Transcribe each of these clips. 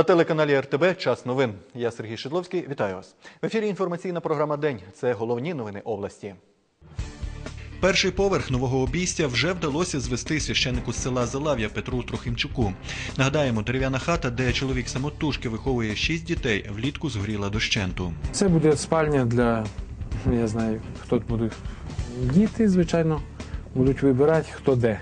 На телеканалі РТБ Час новин. Я Сергій Шидловський. Вітаю вас. В ефірі інформаційна програма День. Це головні новини області. Перший поверх нового обійстя вже вдалося звести священнику з села Залав'я Петру Трохимчуку. Нагадаємо, дерев'яна хата, де чоловік самотужки виховує шість дітей, влітку згоріла дощенту. Це буде спальня для, я знаю, хто тут будуть діти, звичайно, будуть вибирати, хто де.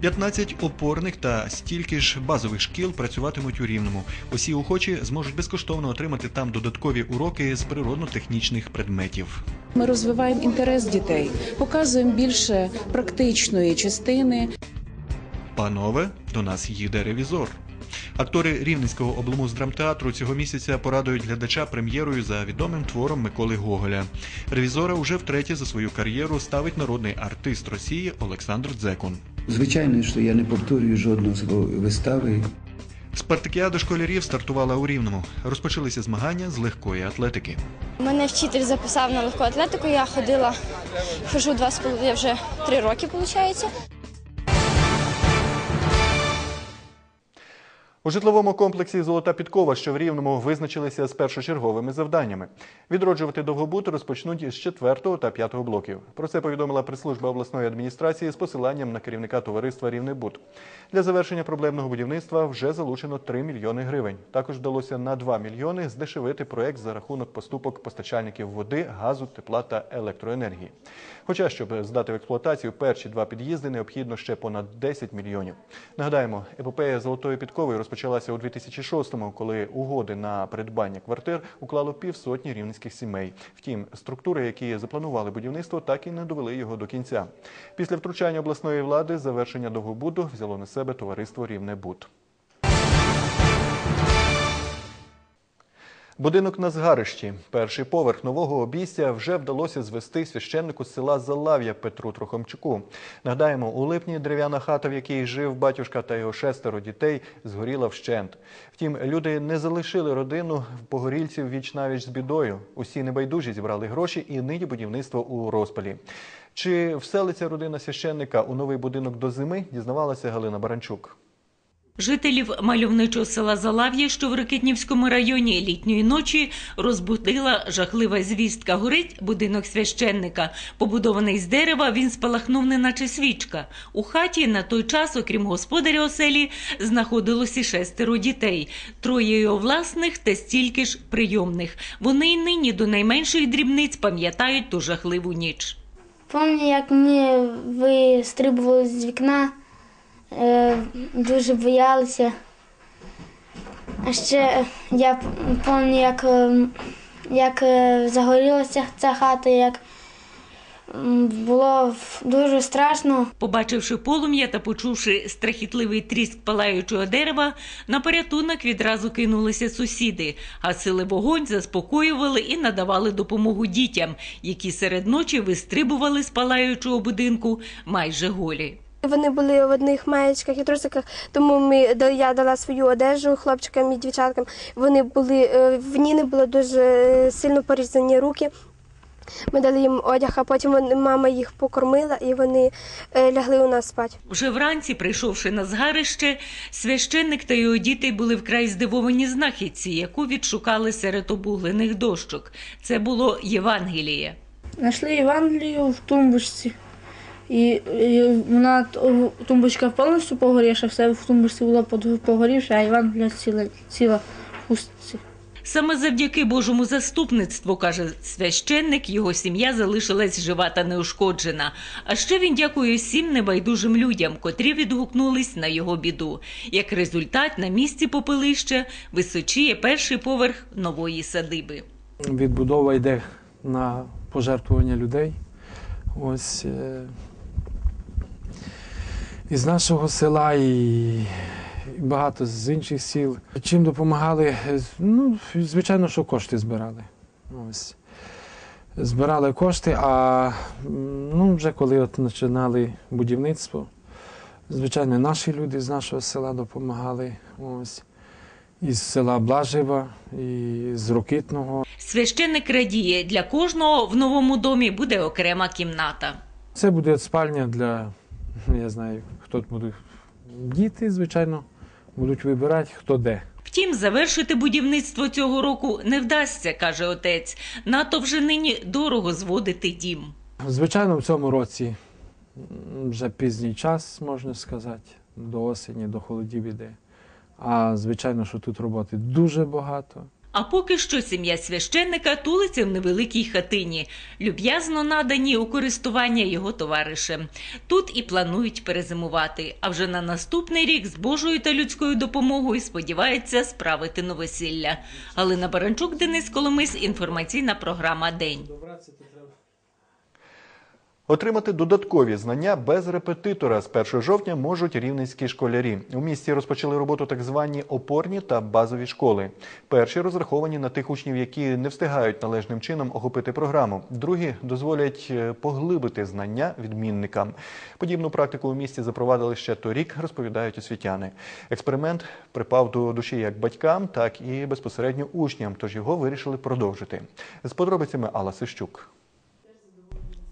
15 опорних та стільки ж базових шкіл працюватимуть у Рівному. Усі охочі зможуть безкоштовно отримати там додаткові уроки з природно-технічних предметів. Ми розвиваємо інтерес дітей, показуємо більше практичної частини. Панове, до нас їде ревізор. Актори Рівненського облмуздрамтеатру цього місяця порадують глядача прем'єрою за відомим твором Миколи Гоголя. Ревізора уже втретє за свою кар'єру ставить народний артист Росії Олександр Дзекун. Звичайно, що я не повторюю жодного свого вистави. Спартакіада школярів стартувала у Рівному. Розпочалися змагання з легкої атлетики. Мене вчитель записав на легку атлетику. Я ходила, хожу два з половиною, вже три роки, виходить. У житловому комплексі Золота підкова, що в Рівному визначилися з першочерговими завданнями. Відроджувати довгобут розпочнуть з 4 та 5 блоків. Про це повідомила прес-служба обласної адміністрації з посиланням на керівника товариства Рівнебуд. Для завершення проблемного будівництва вже залучено 3 мільйони гривень. Також вдалося на 2 мільйони здешевити проект за рахунок поступок постачальників води, газу, тепла та електроенергії. Хоча, щоб здати в експлуатацію перші два під'їзди, необхідно ще понад 10 мільйонів. Нагадаємо, епопея золотої підкови розпочалася у 2006-му, коли угоди на придбання квартир уклало півсотні рівненських сімей. Втім, структури, які запланували будівництво, так і не довели його до кінця. Після втручання обласної влади завершення довгобуду взяло на себе товариство Рівнебуд. Будинок на згарищі, перший поверх нового обійстя, вже вдалося звести священнику з села Залав'я Петру Трохомчуку. Нагадаємо, у липні дерев'яна хата, в якій жив батюшка та його шестеро дітей, згоріла вщент. Втім, люди не залишили родину в погорільців віч навіч з бідою. Усі небайдужі зібрали гроші, і нині будівництво у розпалі. Чи вселиться родина священника у новий будинок до зими? Дізнавалася Галина Баранчук. Жителів мальовничого села Залав'я, що в Ракитнівському районі літньої ночі, розбудила жахлива звістка. Горить будинок священника. Побудований з дерева, він спалахнув неначе свічка. У хаті на той час, окрім господаря оселі, знаходилося шестеро дітей, троє його власних та стільки ж прийомних. Вони й нині до найменших дрібниць пам'ятають ту жахливу ніч. Пам'ятаю, як ми вистрибували з вікна, дуже боялися. А ще я пам'ятаю, як, е, як е, загорілася ця хата, як було дуже страшно. Побачивши полум'я та почувши страхітливий тріск палаючого дерева, на порятунок відразу кинулися сусіди, гасили вогонь, заспокоювали і надавали допомогу дітям, які серед ночі вистрибували з палаючого будинку майже голі. Вони були в одних маєчках і трусиках, тому ми я дала свою одежу хлопчикам і дівчаткам. Вони були е, в Ніни було дуже сильно порізані руки. Ми дали їм одяг, а потім мама їх покормила і вони е, лягли у нас спати. Вже вранці, прийшовши на згарище, священник та його діти були вкрай здивовані знахідці, яку відшукали серед обуглених дощок. Це було Євангеліє. Знайшли Євангелію в тумбочці. І, і вона тумбочка повністю погорівша, все в тумбочці було погорівше, а Євангелія ціла, ціла в хустці. Саме завдяки Божому заступництву, каже священник, його сім'я залишилась жива та неушкоджена. А ще він дякує всім небайдужим людям, котрі відгукнулись на його біду. Як результат, на місці попелища височіє перший поверх нової садиби. Відбудова йде на пожертвування людей. Ось е, із нашого села і, багато з інших сіл. Чим допомагали? Ну, звичайно, що кошти збирали. Ось. Збирали кошти, а ну, вже коли от починали будівництво, звичайно, наші люди з нашого села допомагали. Ось. Із села Блажева, і з Рокитного. Священник радіє, для кожного в новому домі буде окрема кімната. Це буде спальня для, я знаю, хто буде. Діти, звичайно, будуть вибирати, хто де. Втім, завершити будівництво цього року не вдасться, каже отець. Надто вже нині дорого зводити дім. Звичайно, в цьому році вже пізній час, можна сказати, до осені, до холодів іде. А звичайно, що тут роботи дуже багато. А поки що сім'я священника тулиться в невеликій хатині, люб'язно надані у користування його товаришем. Тут і планують перезимувати. А вже на наступний рік з Божою та людською допомогою сподіваються справити новосілля. Галина Баранчук, Денис Коломис, інформаційна програма День. Отримати додаткові знання без репетитора з 1 жовтня можуть рівненські школярі. У місті розпочали роботу так звані опорні та базові школи. Перші розраховані на тих учнів, які не встигають належним чином охопити програму. Другі дозволять е, поглибити знання відмінникам. Подібну практику у місті запровадили ще торік, розповідають освітяни. Експеримент припав до душі як батькам, так і безпосередньо учням, тож його вирішили продовжити. З подробицями Алла Сищук.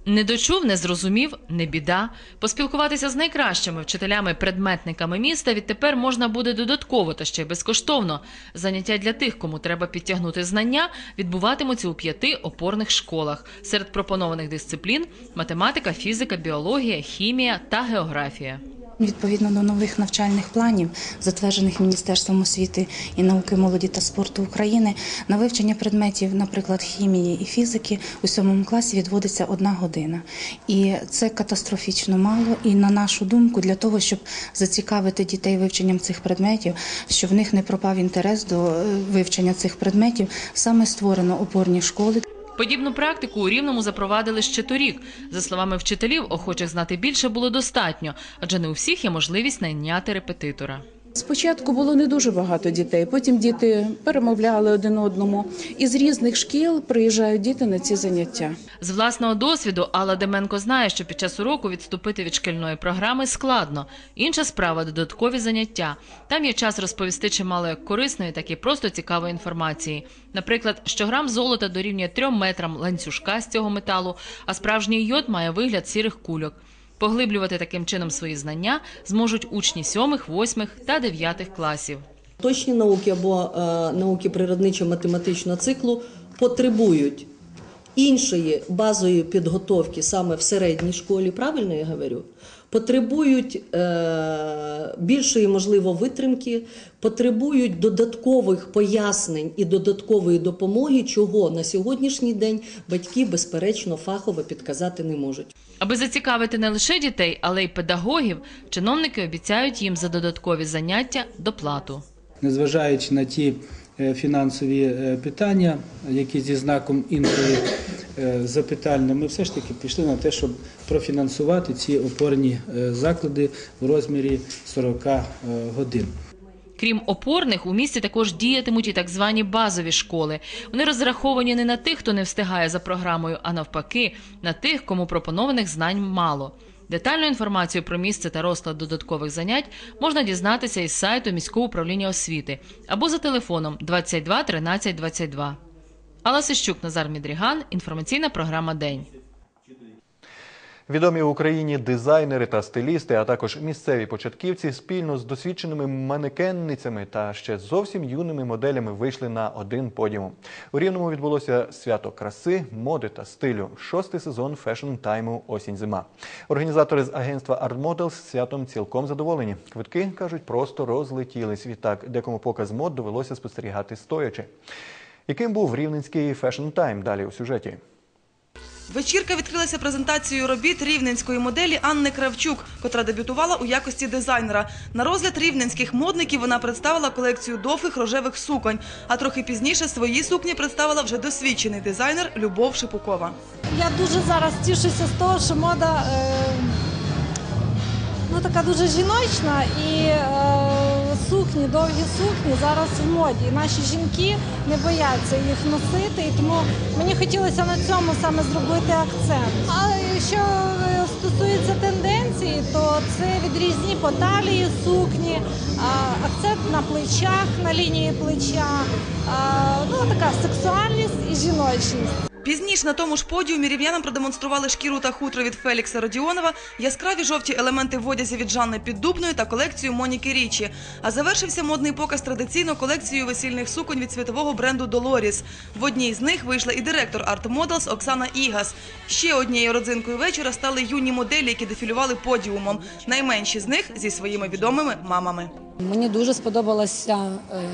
Не дочув, не зрозумів, не біда. Поспілкуватися з найкращими вчителями-предметниками міста відтепер можна буде додатково та ще й безкоштовно. Заняття для тих, кому треба підтягнути знання, відбуватимуться у п'яти опорних школах. Серед пропонованих дисциплін математика, фізика, біологія, хімія та географія. Відповідно до нових навчальних планів, затверджених Міністерством освіти і науки, молоді та спорту України, на вивчення предметів, наприклад, хімії і фізики, у сьомому класі відводиться одна година. І це катастрофічно мало. І на нашу думку, для того, щоб зацікавити дітей вивченням цих предметів, щоб в них не пропав інтерес до е, вивчення цих предметів, саме створено опорні школи. Подібну практику у Рівному запровадили ще торік. За словами вчителів, охочих знати більше було достатньо, адже не у всіх є можливість найняти репетитора. Спочатку було не дуже багато дітей, потім діти перемовляли один одному. Із різних шкіл приїжджають діти на ці заняття. З власного досвіду Алла Деменко знає, що під час уроку відступити від шкільної програми складно. Інша справа додаткові заняття. Там є час розповісти чимало як корисної, так і просто цікавої інформації. Наприклад, що грам золота дорівнює трьом метрам ланцюжка з цього металу, а справжній йод має вигляд сірих кульок. Поглиблювати таким чином свої знання зможуть учні сьомих, восьмих та дев'ятих класів. Точні науки або е, науки природничо-математичного циклу потребують іншої базової підготовки саме в середній школі, правильно я говорю? Потребують е, більшої, можливо, витримки, потребують додаткових пояснень і додаткової допомоги, чого на сьогоднішній день батьки, безперечно, фахово підказати не можуть. Аби зацікавити не лише дітей, але й педагогів, чиновники обіцяють їм за додаткові заняття доплату. незважаючи на ті е, фінансові е, питання, які зі знаком інколи е, ми все ж таки пішли на те, щоб профінансувати ці опорні е, заклади в розмірі 40 е, годин. Крім опорних, у місті також діятимуть і так звані базові школи. Вони розраховані не на тих, хто не встигає за програмою, а навпаки, на тих, кому пропонованих знань мало. Детальну інформацію про місце та розклад додаткових занять можна дізнатися із сайту міського управління освіти або за телефоном 22 13 22. Алла Сищук, Назар Мідріган. Інформаційна програма День. Відомі в Україні дизайнери та стилісти, а також місцеві початківці спільно з досвідченими манекенницями та ще зовсім юними моделями вийшли на один подіум. У Рівному відбулося свято краси, моди та стилю. Шостий сезон фешн тайму осінь-зима. Організатори з агентства Art Models святом цілком задоволені. Квитки кажуть, просто розлетілись. Відтак, декому показ мод довелося спостерігати стоячи. Яким був рівненський фешн тайм? Далі у сюжеті. Вечірка відкрилася презентацією робіт рівненської моделі Анни Кравчук, котра дебютувала у якості дизайнера. На розгляд рівненських модників вона представила колекцію довгих рожевих суконь, а трохи пізніше свої сукні представила вже досвідчений дизайнер Любов Шипукова. Я дуже зараз тішуся з того, що мода е, ну, така дуже жіночна і е, сукні, довгі сукні зараз в моді. І наші жінки не бояться їх носити, і тому мені хотілося на цьому саме зробити акцент. А що е, стосується тенденції, то це відрізні по талії сукні, акцент на плечах, на лінії плеча, ну така сексуальність і жіночність. Пізніше на тому ж подіумі рівнянам продемонстрували шкіру та хутро від Фелікса Родіонова, яскраві жовті елементи в одязі від Жанни Піддубної та колекцію Моніки Річі. А завершився модний показ традиційно колекцією весільних суконь від світового бренду Долоріс. В одній з них вийшла і директор Art Models Оксана Ігас. Ще однією родзинкою вечора стали юні моделі, які дефілювали подіумом. Найменші з них зі своїми відомими мамами. Мені дуже сподобалася е,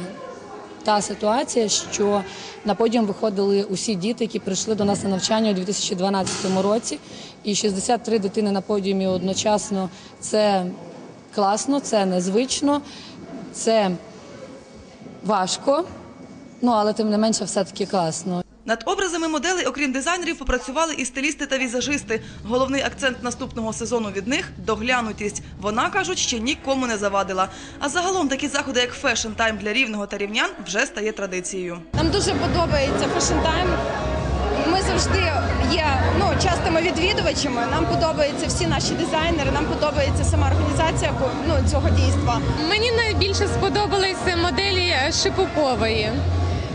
та ситуація, що на подіум виходили усі діти, які прийшли до нас на навчання у 2012 році, і 63 дитини на подіумі одночасно. Це класно, це незвично, це важко, ну але тим не менше, все-таки класно. Над образами моделей, окрім дизайнерів, попрацювали і стилісти та візажисти. Головний акцент наступного сезону від них доглянутість. Вона кажуть, ще нікому не завадила. А загалом такі заходи, як фешн тайм для рівного та рівнян, вже стає традицією. Нам дуже подобається Fashion Time. Ми завжди є ну, частими відвідувачами. Нам подобаються всі наші дизайнери, нам подобається сама організація ну, цього дійства. Мені найбільше сподобалися моделі Шипукової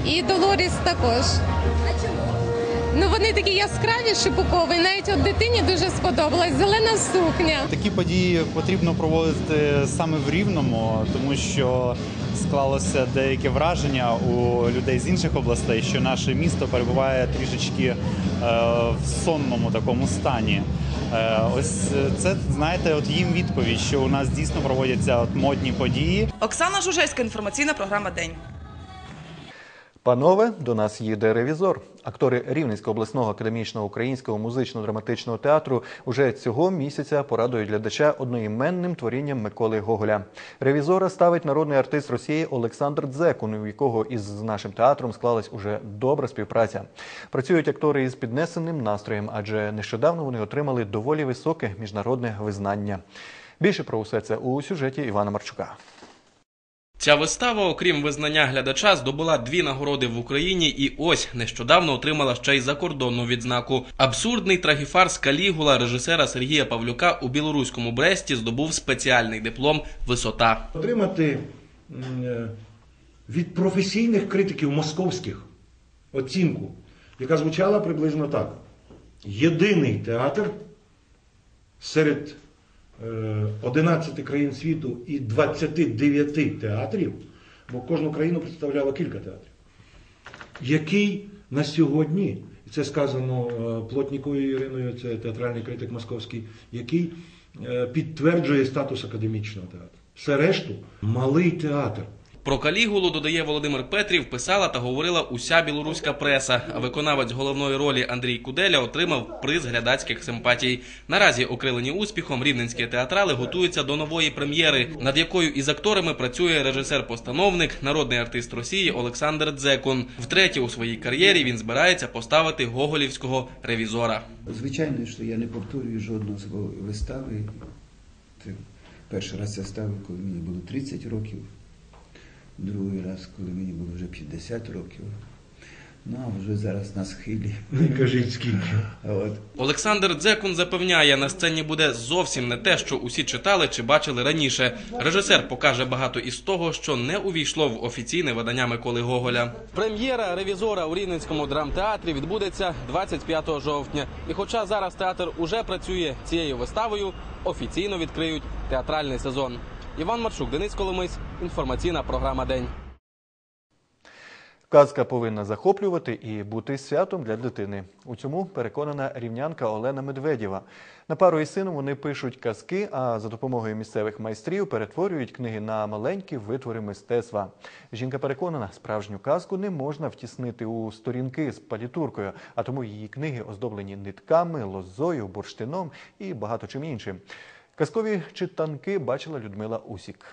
і Долоріс також. Ну вони такі яскраві, шипукові. Навіть от дитині дуже сподобалась зелена сукня. Такі події потрібно проводити саме в Рівному, тому що склалося деяке враження у людей з інших областей, що наше місто перебуває трішечки е, в сонному такому стані. Е, ось це знаєте, от їм відповідь, що у нас дійсно проводяться от модні події. Оксана Жужельська, інформаційна програма День. Панове, до нас їде ревізор. Актори Рівненського обласного академічного українського музично-драматичного театру уже цього місяця порадують глядача одноіменним творінням Миколи Гоголя. Ревізора ставить народний артист Росії Олександр Дзекун, у якого із нашим театром склалась уже добра співпраця. Працюють актори із піднесеним настроєм, адже нещодавно вони отримали доволі високе міжнародне визнання. Більше про усе це у сюжеті Івана Марчука. Ця вистава, окрім визнання глядача, здобула дві нагороди в Україні і ось нещодавно отримала ще й закордонну відзнаку. Абсурдний трагіфарс Калігула режисера Сергія Павлюка у білоруському Бресті здобув спеціальний диплом Висота. Отримати е, від професійних критиків московських оцінку, яка звучала приблизно так: єдиний театр серед 11 країн світу і 29 театрів, бо кожну країну представляло кілька театрів, який на сьогодні, і це сказано е, Плотніковою Іриною, це театральний критик московський, який е, підтверджує статус академічного театру. Все решту малий театр. Про Калігулу, додає Володимир Петрів, писала та говорила уся білоруська преса. Виконавець головної ролі Андрій Куделя отримав приз глядацьких симпатій. Наразі, окрилені успіхом, рівненські театрали готуються до нової прем'єри, над якою із акторами працює режисер-постановник, народний артист Росії Олександр Дзекун. Втретє у своїй кар'єрі він збирається поставити гоголівського ревізора. Звичайно, що я не повторюю жодного свого вистави. Перший раз я ставив, коли мені було 30 років, другий раз, коли мені було вже 50 років. Ну, а вже зараз на схилі. Не кажіть скільки. От. Олександр Дзекун запевняє, на сцені буде зовсім не те, що усі читали чи бачили раніше. Режисер покаже багато із того, що не увійшло в офіційне видання Миколи Гоголя. Прем'єра ревізора у Рівненському драмтеатрі відбудеться 25 жовтня. І хоча зараз театр уже працює цією виставою, офіційно відкриють театральний сезон. Іван Марчук, Денис Коломис, інформаційна програма День. Казка повинна захоплювати і бути святом для дитини. У цьому переконана рівнянка Олена Медведєва. На пару із сином вони пишуть казки, а за допомогою місцевих майстрів перетворюють книги на маленькі витвори мистецтва. Жінка переконана, справжню казку не можна втіснити у сторінки з палітуркою, а тому її книги оздоблені нитками, лозою, бурштином і багато чим іншим. Казкові читанки бачила Людмила Усік.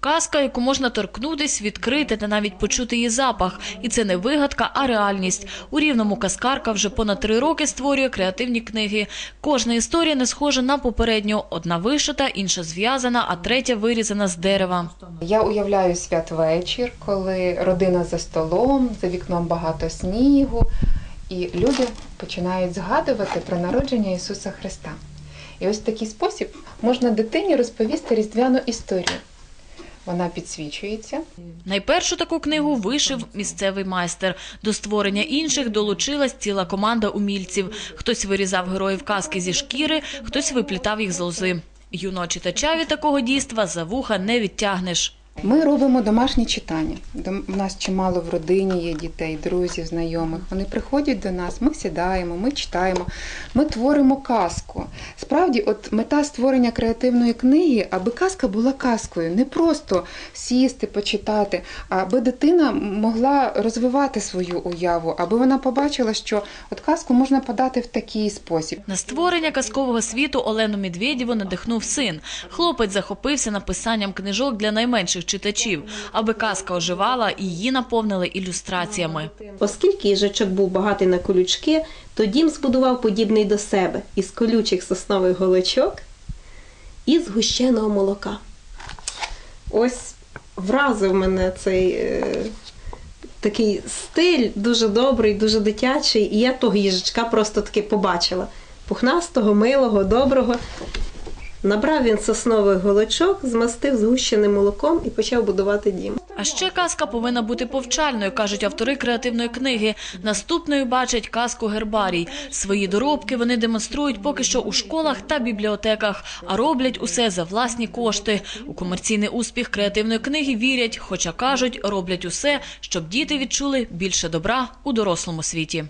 Казка, яку можна торкнутись, відкрити та навіть почути її запах. І це не вигадка, а реальність. У рівному казкарка вже понад три роки створює креативні книги. Кожна історія не схожа на попередню. Одна вишита, інша зв'язана, а третя вирізана з дерева. Я уявляю святвечір, коли родина за столом, за вікном багато снігу, і люди починають згадувати про народження Ісуса Христа. І ось в такий спосіб можна дитині розповісти різдвяну історію. Вона підсвічується. Найпершу таку книгу вишив місцевий майстер. До створення інших долучилась ціла команда умільців. Хтось вирізав героїв казки зі шкіри, хтось виплітав їх з лози. Юного читача від такого дійства за вуха не відтягнеш. Ми робимо домашні читання. У нас чимало в родині є дітей, друзів, знайомих. Вони приходять до нас, ми сідаємо, ми читаємо, ми творимо казку. Справді, от мета створення креативної книги, аби казка була казкою, не просто сісти, почитати, аби дитина могла розвивати свою уяву, аби вона побачила, що от казку можна подати в такий спосіб. На створення казкового світу Олену Медведєву надихнув син. Хлопець захопився написанням книжок для найменших читачів, аби казка оживала і її наповнили ілюстраціями. Оскільки їжачок був багатий на колючки, то дім збудував подібний до себе із колючих соснових голочок і згущеного молока. Ось вразив мене цей е, такий стиль, дуже добрий, дуже дитячий, і я того їжачка просто таки побачила. Пухнастого, милого, доброго. Набрав він соснових голочок, змастив згущеним молоком і почав будувати дім. А ще казка повинна бути повчальною, кажуть автори креативної книги. Наступною бачать казку гербарій. Свої доробки вони демонструють поки що у школах та бібліотеках, а роблять усе за власні кошти. У комерційний успіх креативної книги вірять, хоча кажуть, роблять усе, щоб діти відчули більше добра у дорослому світі.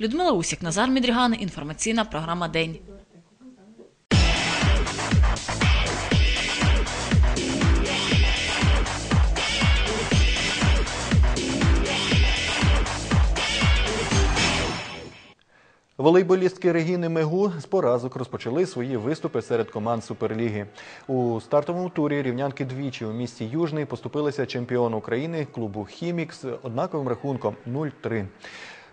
Людмила Усік, Назар Мідріган, інформаційна програма День. Волейболістки Регіни Мегу з поразок розпочали свої виступи серед команд Суперліги. У стартовому турі рівнянки двічі у місті Южний поступилися чемпіону України клубу Хімік з однаковим рахунком 0-3.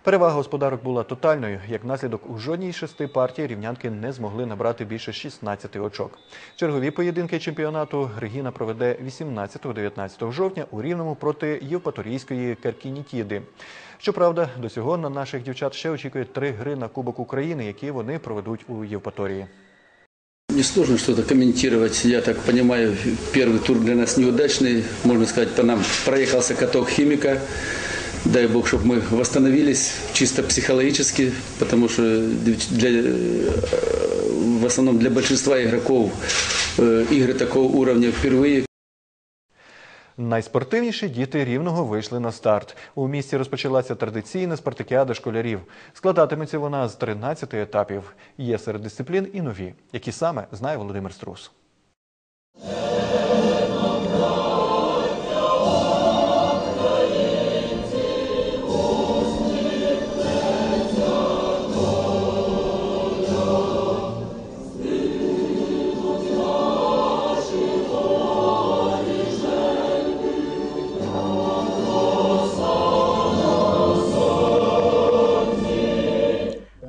Перевага господарок була тотальною. Як наслідок, у жодній шести партій рівнянки не змогли набрати більше 16 очок. Чергові поєдинки чемпіонату Регіна проведе 18-19 жовтня у Рівному проти Євпаторійської Керкінітіди. Щоправда, до цього на наших дівчат ще очікує три гри на Кубок України, які вони проведуть у Євпаторії. Несложно что-то комментировать. Я так понимаю, первый тур для нас неудачный. Можно сказать, по нам проехался каток химика Дай бог, чтобы мы восстановились чисто психологически, потому что для, э, в основном для большинства игроков э, игры такого уровня впервые. Найспортивніші діти рівного вийшли на старт. У місті розпочалася традиційна спартакіада школярів. Складатиметься вона з 13 етапів. Є серед дисциплін і нові, які саме знає Володимир Струс.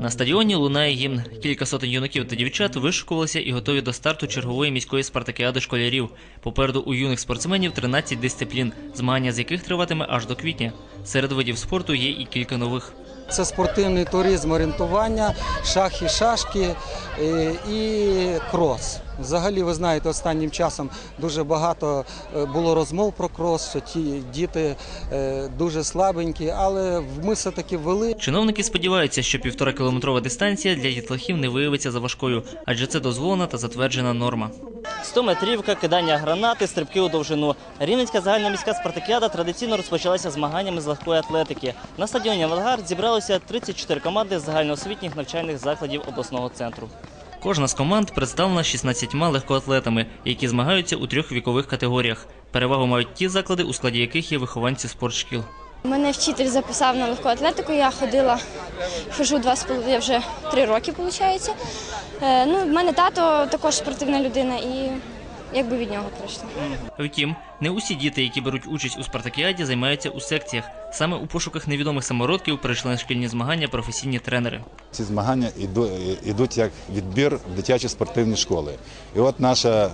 На стадіоні лунає гімн. Кілька сотень юнаків та дівчат вишукувалися і готові до старту чергової міської спартакіади школярів. Попереду у юних спортсменів 13 дисциплін, змагання з яких триватиме аж до квітня. Серед видів спорту є і кілька нових. Це спортивний туризм, орієнтування, шахи, шашки е, і крос. Взагалі, ви знаєте, останнім часом дуже багато е, було розмов про крос, що ті діти е, дуже слабенькі, але ми все-таки ввели. Чиновники сподіваються, що півтора кілометрова дистанція для дітлахів не виявиться заважкою, адже це дозволена та затверджена норма. 100-метрівка, кидання гранати, стрибки у довжину. Рівненська загальноміська спартакіада традиційно розпочалася змаганнями з легкої атлетики. На стадіоні «Авангард» зібралося 34 команди з загальноосвітніх навчальних закладів обласного центру. Кожна з команд представлена 16 легкоатлетами, які змагаються у трьох вікових категоріях. Перевагу мають ті заклади, у складі яких є вихованці спортшкіл. Мене вчитель записав на легку атлетику. Я ходила, хожу два з половиною, вже три роки, виходить. Е, ну, в мене тато також спортивна людина, і якби від нього прийшло. Втім, не усі діти, які беруть участь у спартакіаді, займаються у секціях. Саме у пошуках невідомих самородків прийшли на шкільні змагання професійні тренери. Ці змагання іду- ідуть як відбір в дитячі спортивні школи. І от наша е,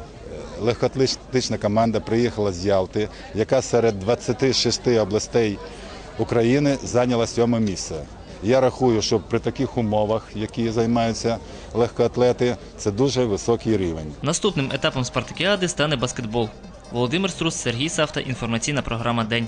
легкоатлетична команда приїхала з Ялти, яка серед 26 областей України зайняла сьоме місце. Я рахую, що при таких умовах, які займаються легкоатлети, це дуже високий рівень. Наступним етапом спартакіади стане баскетбол. Володимир Струс, Сергій Савта. Інформаційна програма День.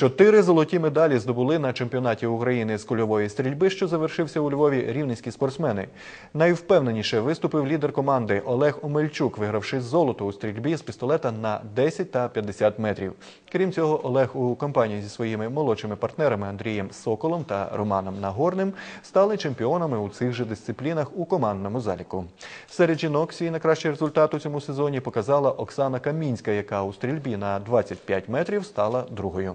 Чотири золоті медалі здобули на чемпіонаті України з кульової стрільби, що завершився у Львові рівненські спортсмени. Найвпевненіше виступив лідер команди Олег Омельчук, вигравши золото у стрільбі з пістолета на 10 та 50 метрів. Крім цього, Олег у компанії зі своїми молодшими партнерами Андрієм Соколом та Романом Нагорним стали чемпіонами у цих же дисциплінах у командному заліку. Серед жінок свій найкращий результат у цьому сезоні показала Оксана Камінська, яка у стрільбі на 25 метрів стала другою.